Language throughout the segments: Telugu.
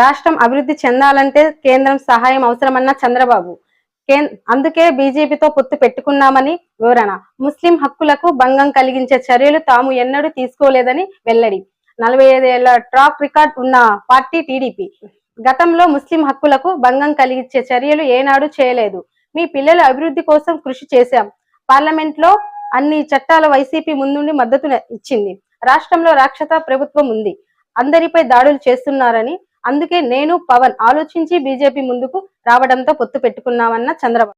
రాష్ట్రం అభివృద్ధి చెందాలంటే కేంద్రం సహాయం అవసరమన్న చంద్రబాబు. అందుకే బీజేపీతో పొత్తు పెట్టుకున్నామని వివరణ. ముస్లిం హక్కులకు భంగం కలిగించే చర్యలు తాము ఎన్నడూ తీసుకోలేదని వెల్లడి. నలభై ఐదేళ్ళ ట్రాక్ రికార్డ్ ఉన్న పార్టీ టీడీపీ. గతంలో ముస్లిం హక్కులకు భంగం కలిగించే చర్యలు ఏనాడు చేయలేదు. మీ పిల్లల అభివృద్ధి కోసం కృషి చేశాం. పార్లమెంట్లో అన్ని చట్టాల వైసీపీ ముందుండి మద్దతు ఇచ్చింది. రాష్ట్రంలో రాక్షత ప్రభుత్వం ఉంది. అందరిపై దాడులు చేస్తున్నారని అందుకే నేను పవన్ ఆలోచించి బీజేపీ ముందుకు రావడంతో పొత్తు పెట్టుకున్నామన్న చంద్రబాబు.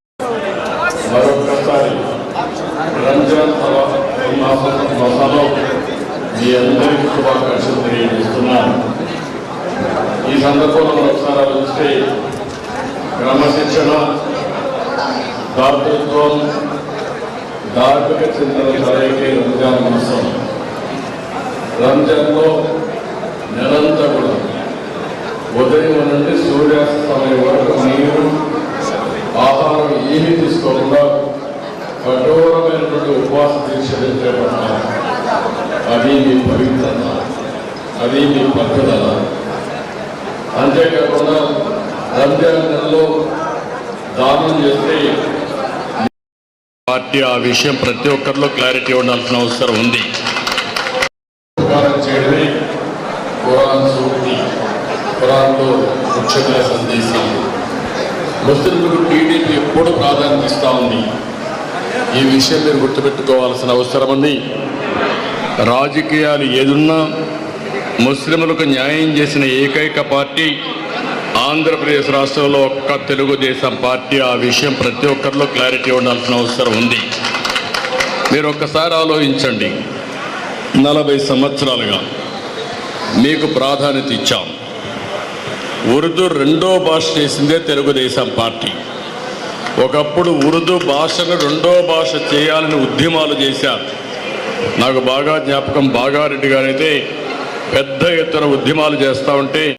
ఈ సందర్భంలో ఒకసారి ఆలోచిస్తే క్రమశిక్షణ దాతృత్వం ధార్మిక చింతన కలయికే రంజాన్ మాసం. రంజాన్లో నిరంతరం ఉదయం నుండి సూర్యాస్తమయం వరకు నీరు ఆహారం ఏమీ తీసుకోకుండా కఠోరమైనటువంటి ఉపవాస దీక్షలు చేపట్టాలి అది మీ పవిత్రత. అది మీ పట్టుదల. అంతేకాకుండా రంజాన్ నెలలో దానం చేస్తే పార్టీ ఆ విషయం ప్రతి ఒక్కరిలో క్లారిటీ ఉండాల్సిన అవసరం ఉంది. ఖురాన్లో సందేశం. ముస్లింలకు టీడీపీ ఎప్పుడు ప్రాధాన్యత ఇస్తూ ఉంది? ఈ విషయం మీరు గుర్తుపెట్టుకోవాల్సిన అవసరం ఉంది. రాజకీయాలు ఏదున్నా ముస్లింలకు న్యాయం చేసిన ఏకైక పార్టీ ఆంధ్రప్రదేశ్ రాష్ట్రంలో ఒక్క తెలుగుదేశం పార్టీ. ఆ విషయం ప్రతి ఒక్కరిలో క్లారిటీ ఉండాల్సిన అవసరం ఉంది. మీరు ఒక్కసారి ఆలోచించండి. నలభై సంవత్సరాలుగా మీకు ప్రాధాన్యత ఇచ్చాం. ఉర్దూ రెండో భాష చేసిందే తెలుగుదేశం పార్టీ. ఒకప్పుడు ఉర్దూ భాషను రెండో భాష చేయాలని ఉద్యమాలు చేశారు. నాకు బాగా జ్ఞాపకం బాగారెడ్డి గారైతే పెద్ద ఎత్తున ఉద్యమాలు చేస్తూ ఉంటే